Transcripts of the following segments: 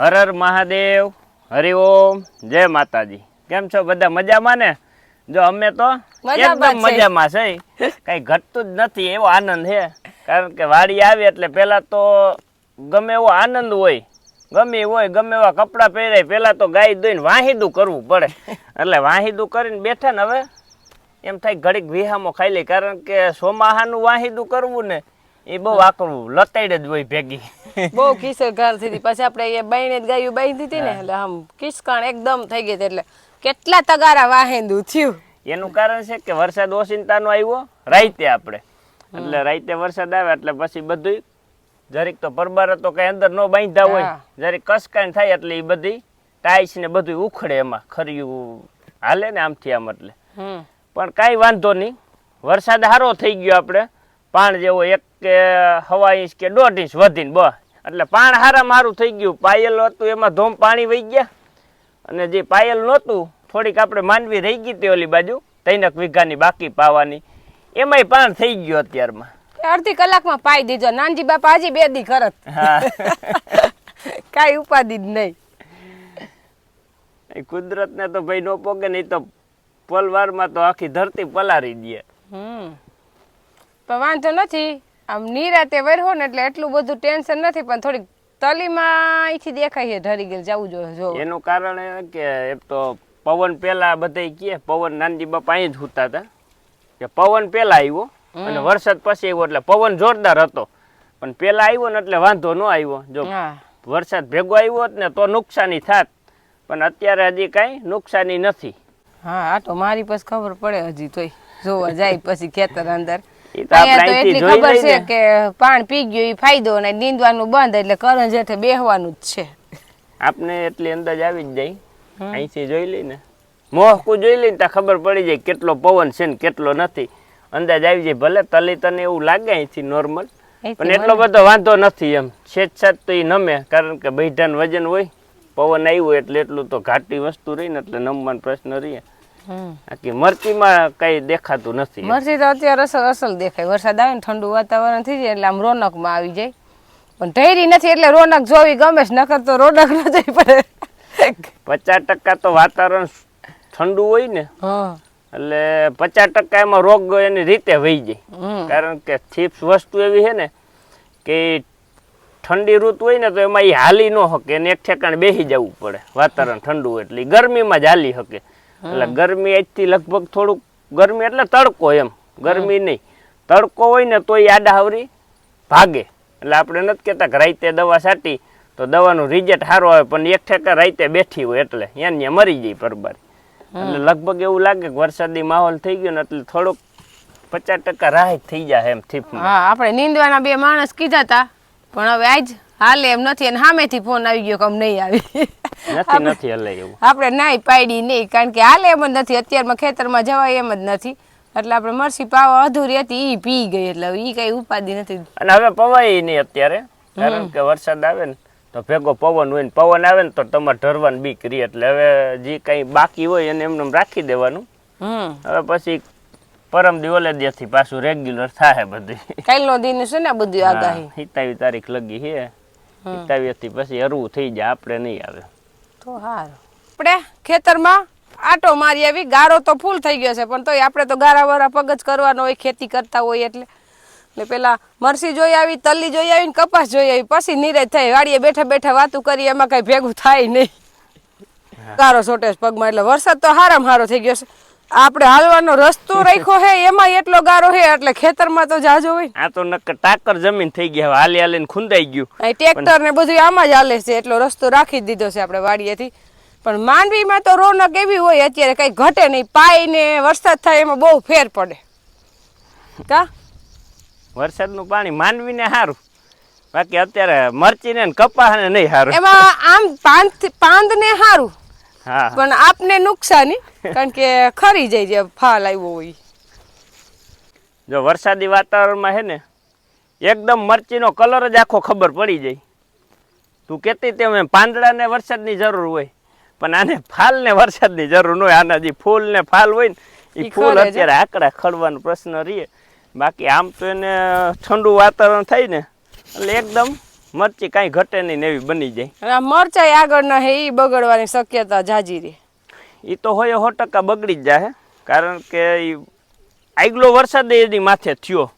હર હર મહાદેવ હરિ ઓમ જય માતાજી. કેમ છો બધા મજામાં ને? જો અમે તો એકદમ મજામાં છે. કઈ ઘટતું જ નથી એવો આનંદ છે. કારણ કે વાડી આવી એટલે પેલા તો ગમે એવો આનંદ હોય ગમે હોય ગમે એવા કપડાં પહેરાય પેલા તો ગાય દોઈને વાહિદું કરવું પડે. એટલે વાહિદું કરીને બેઠા ને હવે એમ થાય ઘડીક વિહામો ખાઈ લે કારણ કે સોમાહાનું વાહિદું કરવું ને એ બહુ આકરું લતાડ જ હોય ભેગી. બહુ ઘર થઈ હતી. પછી આપણે એ બહેને જ ગાયું બાંધી હતી ને. એટલે આમ કિસકાણ એકદમ થઈ ગઈ એટલે કેટલા તગારા વાહેંદું થયું. એનું કારણ છે કે વરસાદ ઓચિંતાનો આવ્યો રાઈતે આપણે. એટલે રાઈતે વરસાદ આવે એટલે પછી બધું જરીક તો પરબાર તો કઈ અંદર ન બાંધ્યા હોય. જરીક કસકાઈ થાય એટલે એ બધી ટાઈસ ને બધું ઉખડે એમાં. ખર્યું હાલે ને આમથી આમ એટલે. હમ. પણ કાંઈ વાંધો નહીં. વરસાદ સારો થઈ ગયો આપણે. પાણ જેવો એક કે હવા ઇંચ કે દોઢ ઇંચ વધીને બસ. એટલે પાણ હારા મારું થઈ ગયું. પાયલ હતું એમાં ધોમ પાણી વહી ગયા. અને જે પાયલ નહોતું થોડીક આપણે માનવી રહી ગઈ હતી ઓલી બાજુ તૈનક વીઘાની બાકી પાવાની. એમાંય પાણ થઈ ગયો અત્યારમાં. અડધી કલાકમાં પાઈ દીધો નાનજી બાપા હજી બે દી કરત હા. કાંઈ ઉપાધિ જ નહીં. કુદરતને તો ભાઈ નો પોગે નહીં તો પલવારમાં તો આખી ધરતી પલારી દે. હમ. પણ વાંધો નથી. આમ નિરાતે વરહો ને એટલે એટલું બધું ટેન્શન નથી પણ થોડીક તલીમાં અહીંથી દેખાય છે ઢરી ગયેલ જવું જોઈએ જો એનું કારણ એ કે એક તો પવન પેલા બધાય કે પવન નાનજી બાપા અહીં જ હુતા હતા. કે પવન પહેલા આવ્યો અને વરસાદ પછી આવ્યો એટલે પવન જોરદાર હતો. પણ પેલા આવ્યો ને એટલે વાંધો ન આવ્યો. જો હા. વરસાદ ભેગો આવ્યો હોત ને તો નુકસાની થાત. પણ અત્યારે હજી કાંઈ નુકસાની નથી. હા આ તો મારી પાસે ખબર પડે હજી તોય. જોવા જાય પછી ખેતર અંદર. તો એટલી ખબર છે કે પાણ પી ગયું એ ફાયદો અને નીંદવાનું બંધ એટલે કરણ જેઠે બેહવાનું જ છે. આપને એટલી અંદાજ આવી જ જાય. અહીંથી જોઈ લઈને. મોહકું જોઈ લઈને ત્યાં ખબર પડી જાય કેટલો પવન છે ને કેટલો નથી. અંદાજ આવી જાય ભલે તલી તને એવું લાગે અહીંથી નોર્મલ પણ એટલો બધો વાંધો નથી એમ. છેદ છેદ તો એ નમે કારણ કે બૈઠાન વજન હોય પવન આવ્યું એટલે એટલું તો ઘાટી વસ્તુ રહી ને એટલે નમવાનો પ્રશ્ન રહે. હમ. બાકી મરચીમાં કઈ દેખાતું નથી. મરચી તો અત્યારે અસલ અસલ દેખાય. વરસાદ આવે ને ઠંડુ વાતાવરણ થઈ જાય એટલે આમ રોનકમાં આવી જાય. પણ ઢેરી નથી એટલે રોનક જોવી ગમે છે નકર તો રોનક ન જઈ પડે. પચાસ ટકા તો વાતાવરણ ઠંડુ હોય ને એટલે પચાસ ટકા એમાં રોગ એની રીતે વહી જાય. કારણ કે ચિપ્સ વસ્તુ એવી છે ને કે ઠંડી ઋતુ હોય ને તો એમાં એ હાલી ન શકે એને એક ઠેકાણે બેસી જવું પડે. વાતાવરણ ઠંડુ એટલે ગરમીમાં જ હાલી શકે એટલે ગરમી આજથી લગભગ થોડુંક ગરમી એટલે તડકો એમ ગરમી નહીં. તડકો હોય ને તો આડા આવરી ભાગે. એટલે આપણે નથી કહેતા કે રાઈતે દવા સાટી તો દવાનું રિઝલ્ટ સારું આવે પણ એક ઠેકા રાઈતે બેઠી હોય એટલે ત્યાં ત્યાં મરી જાય પરબારી એટલે લગભગ એવું લાગે કે વરસાદી માહોલ થઈ ગયો ને એટલે થોડુંક પચાસ ટકા રાહત થઈ જાય એમ થીપ હા આપણે નીંદવાના બે માણસ કીધા હતા પણ હવે આજ હાલે એમ નથી અને સામેથી ફોન આવી ગયો કે આમ નહીં આવી. નથી નથી હલે એવું. આપણે નાઈ પાડી નહીં કારણ કે હાલે એમ જ નથી. અત્યારમાં ખેતરમાં જવાય એમ જ નથી. એટલે આપણે મરસી પાવા અધૂરી હતી ઈ પી ગઈ એટલે ઈ કઈ ઉપાધિ નથી. અને હવે પવાય નહીં અત્યારે કારણ કે વરસાદ આવે ને તો ભેગો પવન હોય ને પવન આવે ને તો તમારે ઢરવાની બીક રહી. એટલે હવે જે કઈ બાકી હોય એને એમને એમ રાખી દેવાનું. હવે પછી પરમ દી દેથી પાછું રેગ્યુલર થાય બધું. કાલનો દિન છે ને બધું આગાહી. સિત્તાવીસ તારીખ લગી છે. સિત્તાવીસથી પછી હરવું થઈ જાય આપણે નહીં આવે. તો હારું. આપણે ખેતરમાં આટો મારી આવી ગારો તો ફૂલ થઈ ગયો છે પણ તોય આપણે તો ગારા વારા પગ જ કરવાનો હોય ખેતી કરતા હોય એટલે. એટલે પેલા મરસી જોઈ આવી તલ્લી જોઈ આવી ને કપાસ જોઈ આવી પછી નીરજ થઈ વાડીએ બેઠા બેઠા વાતું કરી એમાં કઈ ભેગું થાય નહીં. ગારો સોટેજ પગમાં એટલે વરસાદ તો હારામાં હારો થઈ ગયો છે. આપણે હાલવાનો રસ્તો રાખ્યો હે એમાં એટલો ગારો હે એટલે ખેતરમાં તો જાજો હોય. આ તો નક્કર ટાકર જમીન થઈ ગઈ હવે હાલી હાલીને ખુંદાઈ ગયું. ટ્રેક્ટર ને બધું આમાં જ હાલે છે એટલો રસ્તો રાખી દીધો છે આપણે વાડીએથી. પણ માંડવીમાં તો રોનક એવી હોય અત્યારે કઈ ઘટે નહીં પાય ને વરસાદ થાય એમાં બહુ ફેર પડે. કા? વરસાદનું પાણી માંડવીને સારું બાકી અત્યારે મરચીને ને કપાસને નહીં સારું એમાં આમ પાંદ પાંદ ને સારું પણ આપને નુકસાની કારણ કે ખરી જાય જે ફાલ આવ્યો હોય. જો વરસાદી વાતાવરણમાં હે ને એકદમ મરચીનો કલર જ આખો ખબર પડી જાય. તું કહેતી તેમ એમ પાંદડાને વરસાદની જરૂર હોય પણ આને ફાલને વરસાદની જરૂર ન હોય. આના જે ફૂલ ને ફાલ હોય ને એ ફૂલ અત્યારે આકડા ખડવાનો પ્રશ્ન રહે. બાકી આમ તો એને ઠંડુ વાતાવરણ થાય ને એટલે એકદમ મરચી કાંઈ ઘટે નહીં એવી બની જાય. મરચાઈ આગળ ના હે એ બગડવાની શક્યતા જાજી રે એ તો હોય સો ટકા બગડી જ જાય કારણ કે એ આગલો વરસાદ એની માથે થયો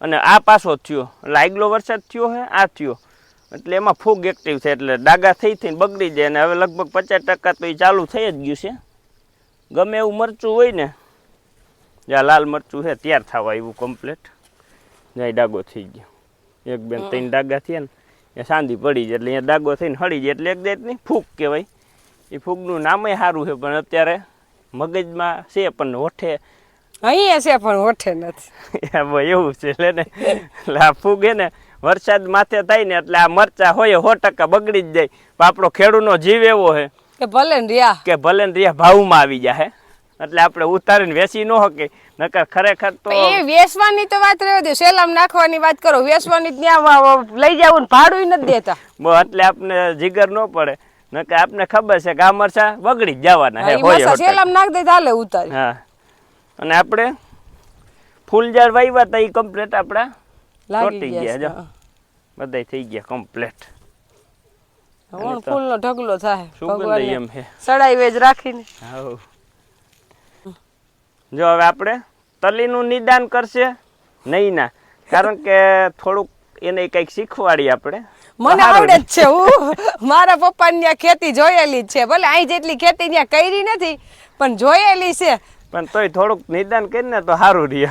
અને આ પાછો થયો. એટલે આગલો વરસાદ થયો હે આ થયો. એટલે એમાં ફૂગ એક્ટિવ છે એટલે ડાગા થઈ થઈને બગડી જાય અને હવે લગભગ પચાસ ટકા તો એ ચાલુ થઈ જ ગયું છે. ગમે એવું મરચું હોય ને જ્યાં લાલ મરચું છે ત્યાર થવા એવું કમ્પ્લેટ જ્યાં ડાગો થઈ ગયો. એક બેન ત્રણ ડાગા થયા ને એ સાંધી પડી જાય એટલે અહીંયા ડાગો થઈને હળી જાય એટલે એક જાતની ફૂગ કહેવાય. એ ફૂગનું નામે સારું છે પણ અત્યારે મગજમાં છે પણ હોઠે. અહીંયા છે પણ હોઠે નથી. એવું છે એટલે ને એટલે આ ફૂગ હે ને વરસાદ માથે થાય ને એટલે આ મરચા હોય સો ટકા બગડી જ જાય. પણ આપણો ખેડૂતનો જીવ એવો છે કે ભલે ને રહ્યા. કે ભલે ને રિયા ભાવમાં આવી જાય. એટલે આપણે ઉતારીને વેચી ન હકે. નકર ખરેખર તો એ વેસવાની તો વાત રહેવા દે. સેલામ નાખવાની વાત કરો. વેસવાની ત્યાં લઈ જાવ ને ભાડું નથી દેતા. બો એટલે આપણે જીગર ન પડે. નકર આપને ખબર છે કે આ મરચા બગડી જ જવાના હે હોય. સેલામ નાખ દે તો ઉતારી. હા. અને આપણે ફૂલ ઝાડ વાવ્યા હતા એ કમ્પ્લેટ આપણા લાગી ગયા જો. હા. બધાય થઈ ગયા કમ્પ્લેટ ફૂલ ફૂલનો ઢગલો થાય. ભગવાન એમ સડાઈ વેજ રાખીને. હાઉ. જો હવે આપણે તલીનું નિદાન કરશે? નહીં ના. કારણ કે થોડુંક એને કંઈક શીખવાડી આપણે. મને આવડે જ છે હું મારા પપ્પાની ત્યાં ખેતી જોયેલી જ છે. ભલે અહીં જેટલી ખેતી ત્યાં કરી નથી પણ જોયેલી છે. પણ તોય થોડુંક નિદાન કરીને તો સારું રહે.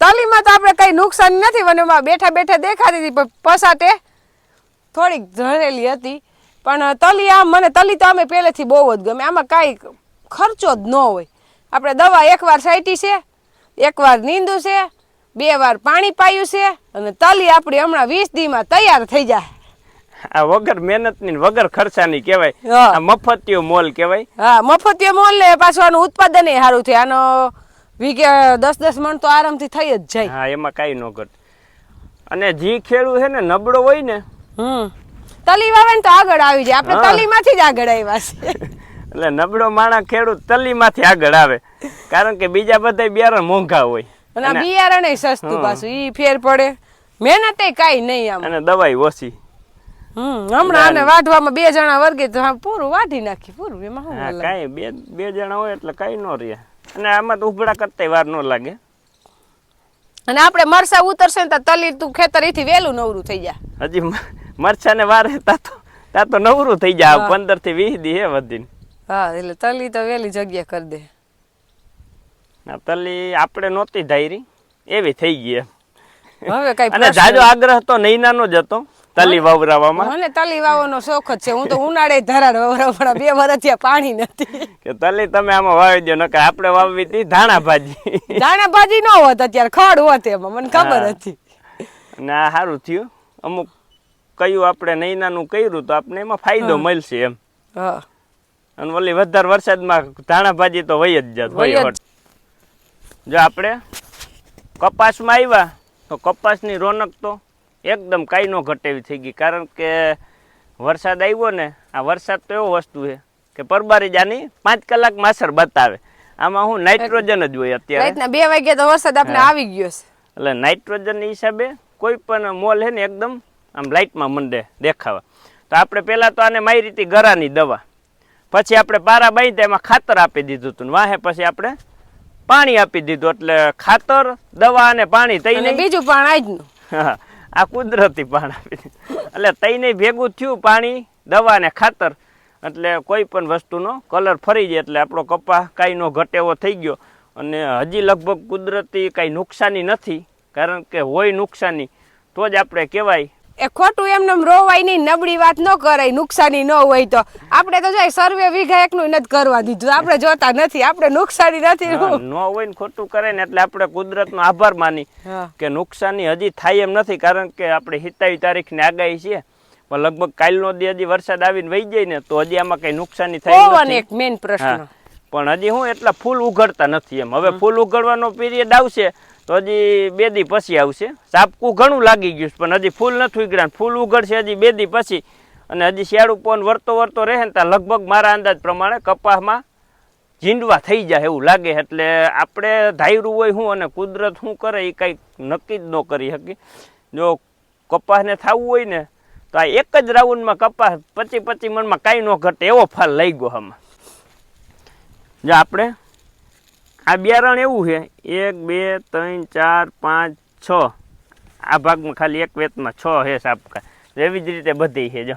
તલીમાં તો આપણે કઈ નુકસાન નથી મને બેઠા બેઠા દેખાતી હતી પણ પસાટે થોડીક ઝરેલી હતી. પણ તલી આમ મને તલી તો અમે પહેલેથી બહુ જ ગમે. આમાં કાંઈ ખર્ચો જ ન હોય. આપણે દવા એકવાર સાઈટી છે એકવાર નીંદું છે બે વાર પાણી પાયું છે અને તલી આપણી હમણાં વીસ દીમાં તૈયાર થઈ જાય. આ વગર મહેનતની વગર ખર્ચાની કહેવાય. આ મફતિયો મોલ કહેવાય. હા મફતિયો મોલ ને પાછું આનું ઉત્પાદન એ સારું છે આનો વીઘે દસ દસ મણ તો આરામથી થઈ જ જાય. હા એમાં કાંઈ ન ઘટ. અને જે ખેડૂત છે ને નબળો હોય ને હમ. તલી વાવે ને તો આગળ આવી જાય. આપણે. તલીમાંથી જ આગળ આવ્યા છે એટલે નબળો માણસ ખેડૂત તલીમાંથી આગળ આવે. કારણ કે બીજા બધા બિયારણ મોંઘા હોય. અને બિયારણ સસ્તું પાછું ઈ ફેર પડે. મહેનતે કાંઈ નહીં આમ. અને દવાઈ ઓછી. હમ હમણાં આને વાઢવામાં બે જણા વર્ગે તો પૂરું વાઢી નાખી પૂરું એમાં શું હા કાંઈ બે બે જણા હોય એટલે કઈ ન રહે. અને આમાં તો ઉભડા કરતા વાર ન લાગે. અને આપણે મરસા ઉતરશે ને તલી તું ખેતર એથી વહેલું નવરું થઈ જાય હજી મરસા ને વાર તા તો તા તો નવરું થઈ જાય પંદરથી વીસ દી હે વધીને. હા એટલે તલી તો વહેલી જગ્યા કરી દે. તલી આપણે નહોતી ધાયરી. એવી થઈ ગઈ હવે કઈ અને જાજો આગ્રહ તો નૈનાનો જ હતો તલી વાવરાવામાં. મને તલી વાવવાનો શોખ જ છે. હું તો ઉનાળે ધરાડ વવરાવ પણ બે વર્ષ થયા પાણી નથી. કે તલી તમે આમાં વાવી દો નકર આપણે વાવવી હતી ધાણા ભાજી. ધાણા ભાજી ન હોત અત્યારે ખડ હોત એમાં મને ખબર હતી. ના સારું થયું. અમુક કયું આપણે નૈનાનું કર્યું તો આપણે એમાં ફાયદો મળશે એમ. હા. અને ઓલી વધારે વરસાદમાં ધાણા ભાજી તો વહી જ જાત હોય જો. આપણે કપાસમાં આવ્યા તો કપાસની રોનક તો એકદમ કાંઈ ન ઘટે એવી થઈ ગઈ. કારણ કે વરસાદ આવ્યો ને આ વરસાદ તો એવો વસ્તુ છે કે પરબારી જાની પાંચ કલાક માસર બતાવે. આમાં હું નાઇટ્રોજન જ હોય અત્યારે. બે વાગ્યા તો વરસાદ આપણે આવી ગયો છે. એટલે નાઇટ્રોજનની હિસાબે કોઈ પણ મોલ છે ને એકદમ આમ લાઇટમાં મંડે દેખાવા. તો આપણે પહેલાં તો આને મારી રીતે ગરાની દવા. પછી આપણે પારા બાંધી એમાં ખાતર આપી દીધું હતું. વાહે પછી આપણે પાણી આપી દીધું એટલે ખાતર દવા અને પાણી તઈને બીજું પણ આજનું આ કુદરતી પાણી આપી દીધું. એટલે તઈને ભેગું થયું પાણી દવા અને ખાતર. એટલે કોઈ પણ વસ્તુનો કલર ફરી જાય એટલે આપણો કપા કાંઈ નો ઘટે થઈ ગયો. અને હજી લગભગ કુદરતી કાંઈ નુકસાની નથી કારણ કે હોય નુકસાની. તો જ આપણે કહેવાય એ ખોટું એમને રોવાય નહીં નબળી વાત ન કરાય નુકસાની ન હોય તો. આપણે તો જાય સર્વે વીઘા એકનું નથી કરવા દીધું. આપણે જોતા નથી આપણે નુકસાની નથી. ન હોય ને ખોટું કરે ને એટલે આપણે કુદરતનો આભાર માની કે નુકસાની હજી થાય એમ નથી કારણ કે આપણે તારીખ તારીખની આગાહી છે. પણ લગભગ કાલનો દી હજી વરસાદ આવીને વહી જાય ને તો હજી આમાં કઈ નુકસાની થાય એક મેઇન પ્રશ્ન. પણ હજી હું એટલા ફૂલ ઉઘડતા નથી એમ. હવે ફૂલ ઉઘડવાનો પીરિયડ આવશે તો હજી બે દી પછી આવશે. સાપકું ઘણું લાગી ગયું છે, પણ હજી ફૂલ નથી ઉઘડ્યા ફૂલ ઉઘડશે હજી બે દી પછી. અને હજી શિયાળુ પવન વરતો વરતો રહે ને ત્યાં લગભગ મારા અંદાજ પ્રમાણે કપાસમાં ઝીંડવા થઈ જાય એવું લાગે એટલે આપણે ધાયરું હોય હું અને કુદરત શું કરે એ કંઈક નક્કી જ ન કરી શકી જો કપાસને થવું હોય ને તો આ એક જ રાઉન્ડમાં કપાસ પચી પચી મણમાં કાંઈ ન ઘટે એવો ફાલ લઈ ગયો આમાં. જો આપણે આ બિયારણ એવું છે. એક બે ત્રણ ચાર પાંચ છ. આ ભાગમાં ખાલી એક વેતમાં છ છે સાપકા એવી જ રીતે બધી છે જો.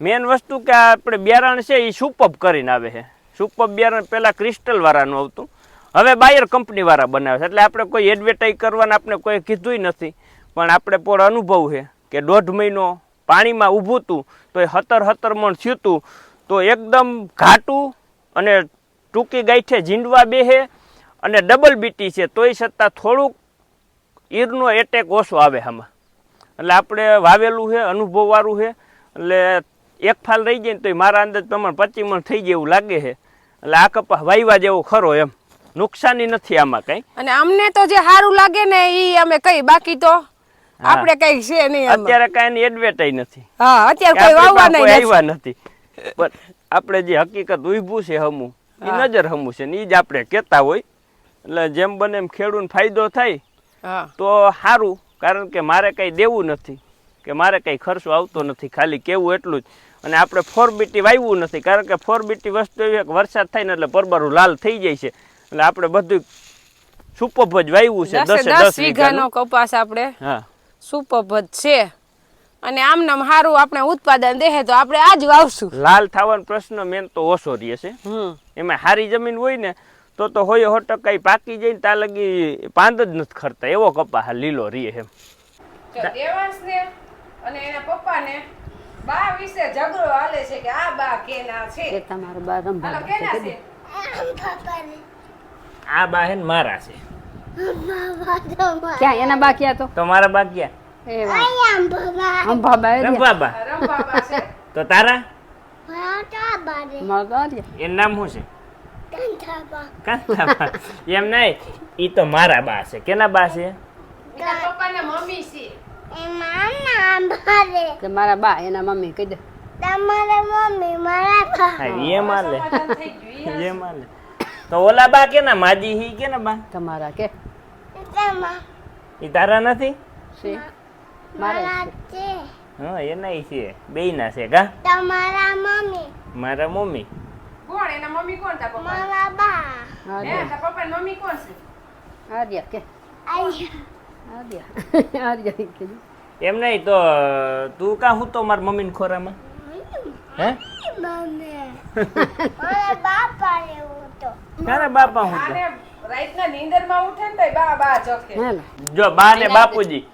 મેન વસ્તુ કે આપણે બિયારણ છે એ સુપબ કરીને આવે છે. સુપબ બિયારણ પહેલાં ક્રિસ્ટલ વાળાનું આવતું. હવે બાયર કંપની વાળા બનાવે છે. એટલે આપણે કોઈ એડવર્ટાઈઝ કરવાના આપણે કોઈ કીધુંય નથી. પણ આપણે પોળ અનુભવ છે કે દોઢ મહિનો પાણીમાં ઊભું હતું તો એ હતર હતર મણ થયું હતું તો એકદમ ઘાટું અને ટૂંકી ગાંઠે જીંડવા બેહે અને ડબલ બીટી છે તોય છતાં થોડુંક ઈરનો એટેક ઓછો આવે આમાં. એટલે આપણે વાવેલું છે અનુભવવાળું છે એટલે એક ફાલ રહી જાય ને તો મારા અંદાજ પ્રમાણે પચીસ મણ થઈ જાય એવું લાગે છે. એટલે આ કપાસ વાયવા જેવો ખરો એમ. નુકસાની નથી આમાં કઈ. અને અમને તો જે સારું લાગે ને ઈ અમે કઈ બાકી તો? આપણે કઈ છે નહીં અત્યારે કઈ એની એડવર્ટાઈઝ નથી. હા અત્યારે કોઈ વાવવા નહીં આવ્યા નથી. પણ આપણે જે હકીકત ઉભું છે હમું એ નજર હમું છે ને એ જ આપણે કહેતા હોય. એટલે જેમ બને એમ ખેડૂતને ફાયદો થાય તો સારું કારણ કે મારે કંઈ દેવું નથી કે મારે કંઈ ખર્ચો આવતો નથી ખાલી કેવું એટલું જ. અને આપણે ફોર બીટી વાવ્યું નથી કારણ કે ફોર બીટી વસ્તુ એવી એક વરસાદ થાય ને એટલે પરબરું લાલ થઈ જાય છે. એટલે આપણે બધું સુપભજ જ વાવ્યું છે દસે દસે દસ દસ વીઘાનો કપાસ આપણે હા. સુપભજ છે. અને આમનામ સારું આપણે ઉત્પાદન દેહે તો આપણે આજ વાવશું. લાલ થવાનો પ્રશ્ન મેન તો ઓછો રહે છે. હમ. એમાં સારી જમીન હોય ને તો તો હોય સો ટકા પાકી જાય તા લગી પાંદ જ નથી ખરતા. એવો કપા લીલો રહે એમ. દેવાંશને અને એના પપ્પાને બા વિશે ઝઘડો હાલે છે કે આ બા કેના છે? કે તમારો બા રંભા કેના છે? આ બા હે મારા છે. ક્યાં? એના બા ક્યાં તો? તમારા મારા બા ક્યાં? તો તારા? મારો તો આર્યા. એનું નામ શું છે? કાંતાબા. એમ નહીં ઈ તો મારા બા છે. કેના બા છે? એના મમ્મી છે. કે મારા બા એના મમ્મી કહી દે. એ તો ઓલા બા કેના? માજી હી કેના બા? તમારા કે. ઈ તારા નથી? છે. મારા છે. હા એના છે. ના છે કા? તમારા મમ્મી. મારા મમ્મી. કોણ? એના મમ્મી કોણ? તાર પપ્પા મારા બા. હે આર્યા તાર મમ્મી કોણ છે? આર્યા કે? આઈ આર્યા આર્યા ઈ એમ નહીં તો તું કા હું તો મારા મમ્મીને ખોરામાં? હે મારા બાપા લેવું તો. તારા બાપા હું તો? રાતના નીંદરમાં ઉઠે ને તો બા બા જખે જો બા ને બાપુજી.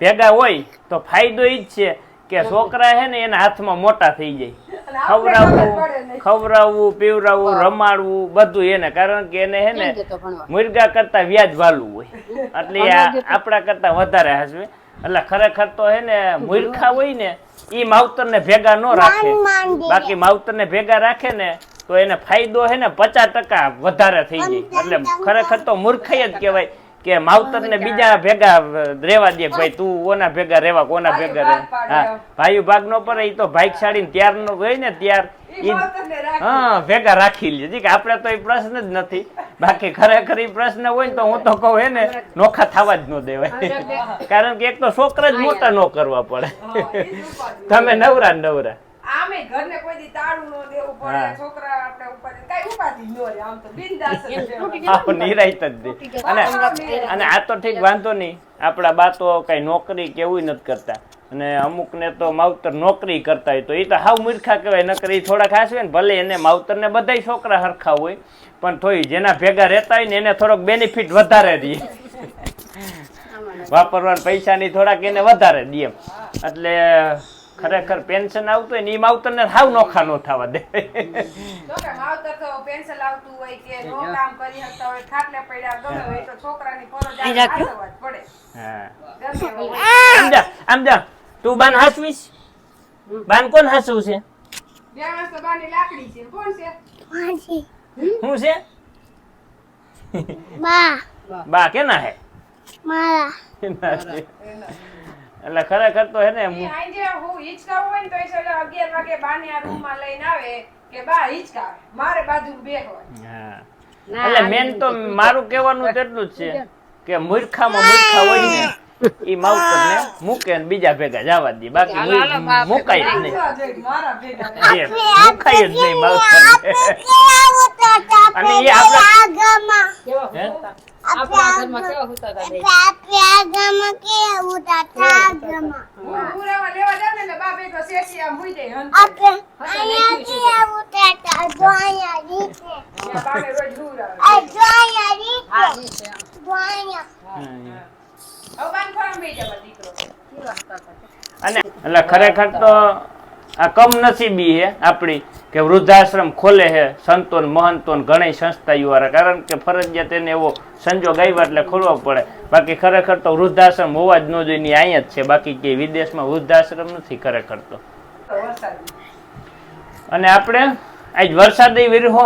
ભેગા હોય તો ફાયદો એ જ છે કે છોકરા છે ને એના હાથમાં મોટા થઈ જાય. ખવડાવવું ખવડાવવું પીવડાવવું રમાડવું બધું એને. કારણ કે એને છે ને મુર્ગા કરતા વ્યાજ વાલું હોય. એટલે આ આપણા કરતા વધારે હસવે એટલે ખરેખર તો હે ને મૂર્ખા હોય ને એ માવતર ને ભેગા ન રાખે. બાકી માવતર ને ભેગા રાખે ને તો એને ફાયદો હે ને પચાસ ટકા વધારે થઈ જાય. એટલે ખરેખર તો મૂર્ખાઈ જ કહેવાય. કે માવતર ને બીજા ભેગા રેવા દે ભાઈ તું ઓના ભેગા રેવા કોના ભેગા રેવા હા ભાઈ ભાગ નો પડે ઈ તો ભાગશાળી ને ત્યાર નો હોય ને ત્યાર હા ભેગા રાખી લે. કે આપણે તો એ પ્રશ્ન જ નથી. બાકી ખરેખર એ પ્રશ્ન હોય ને તો હું તો કહું હે ને નોખા થવા જ ન દેવાય. કારણ કે એક તો છોકરા જ મોટા ન કરવા પડે. તમે નવરા નવરા. આમે ઘરને કોઈ દી તાળું ન દેવું પડે હા. છોકરા આપણે ઉપાધિ નિરાયત જ દે. અને અને આ તો ઠીક વાંધો નહીં. આપણા બા તો કઈ નોકરી કે એવું નથી કરતા. અને અમુક ને તો માવતર નોકરી કરતા હોય તો એ તો હાવ મૂર્ખા કહેવાય નકર થોડા ખાસ હોય ને ભલે એને માવતર ને બધાય છોકરા હરખા હોય પણ થોડી જેના ભેગા રહેતા હોય ને એને થોડોક બેનિફિટ વધારે દે. વાપરવાના પૈસાની થોડાક એને વધારે દે એમ. એટલે ખરેખર પેન્શન આવતું હોય ને એ માવતર ને હાવ નોખા નો થવા દે. કે માવતર તો પેન્સિલ આવતું હોય કે નો કામ કરી શકતા હોય ખાટલે પડ્યા ગમે હોય તો છોકરાની ફરજ અહીં રાખ્યું? હાચવવા જ પડે. હા. ગમે એવું હોય. આમ જા આમ જા. તું બાન હાસવીશ? બાન કોણ હાસવું છે? દેવાંશ તો બાની લાકડી છે. કોણ છે? માસી શું છે? બા. બા કેના હે? મારા. કેના છે એટલે ખરેખર તો હે ને હું- આંજે હું હિંચકાવું હોય ને તો એટલે 11 વાગે બાને આ રૂમમાં લઈને આવે કે બા હિંચકાવે મારે બાજુ બેહવા હા. એટલે મેન તો મારું કહેવાનું તેટલું જ છે કે મૂર્ખામાં મૂર્ખા હોય ને ઈ માવતર ને મૂકે ને બીજા ભેગા જવા દે બાકી મુકાય જ નહીં. મુકાય જ નહીં માવતર અને એ આપણે અને એટલે ખરેખર તો આ કમનસીબી હે આપણી કે વૃદ્ધાશ્રમ ખોલે હે સંતો મહંતોન ઘણી સંસ્થા યુવારા કારણ કે ફરજિયાત એને એવો સંજોગ આવ્યા એટલે ખોલવો પડે. બાકી ખરેખર તો વૃદ્ધાશ્રમ હોવા જ ન જોઈએ ને અહીંયા જ છે. બાકી કે વિદેશમાં વૃદ્ધાશ્રમ નથી ખરેખર તો. અને આપણે આજ વરસાદ વિરહો.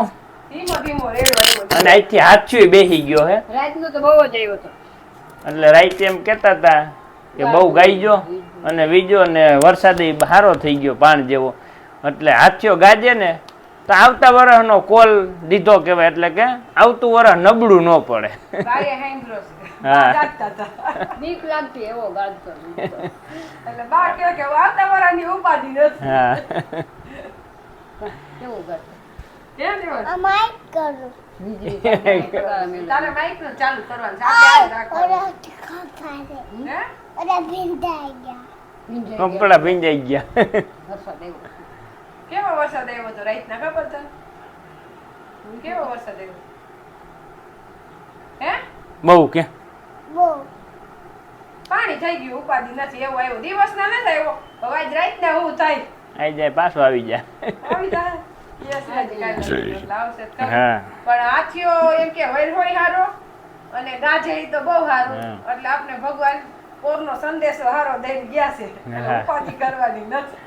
અને આજથી હાથથી બેસી ગયો હે. રાતનો તો બહુ જ આવ્યો હતો એટલે રાઈતે એમ કહેતા હતા કે બહુ ગાઈજો અને વીજો ને વરસાદી હારો થઈ ગયો પાણ જેવો. એટલે હાથીઓ ગાજે ને તો આવતા વરસનો કોલ દીધો કહેવાય એટલે કે આવતું વરસ નબળું ન પડે. હા. નું. કપડા ભીંજાઈ ગયા. કેવો વરસાદ આવ્યો હતો રાઈત ના ખબર તને કેવો વરસાદ આવ્યો? હે? બહુ કે? બહુ. પાણી થઈ ગયું ઉપાધિ નથી. એવું દિવસ દિવસના નથી આવ્યો. હવે આજ રાતના હું થાય. આઈ જાય પાછો આવી જાય. આવી જાય. હા. પણ હાથીઓ એમ કે હોય હોય હારો અને ગાજે તો બહુ હારું. એટલે આપણે ભગવાન પોરનો સંદેશો હારો દઈને ગયા છે. ઉપાધિ કરવાની નથી.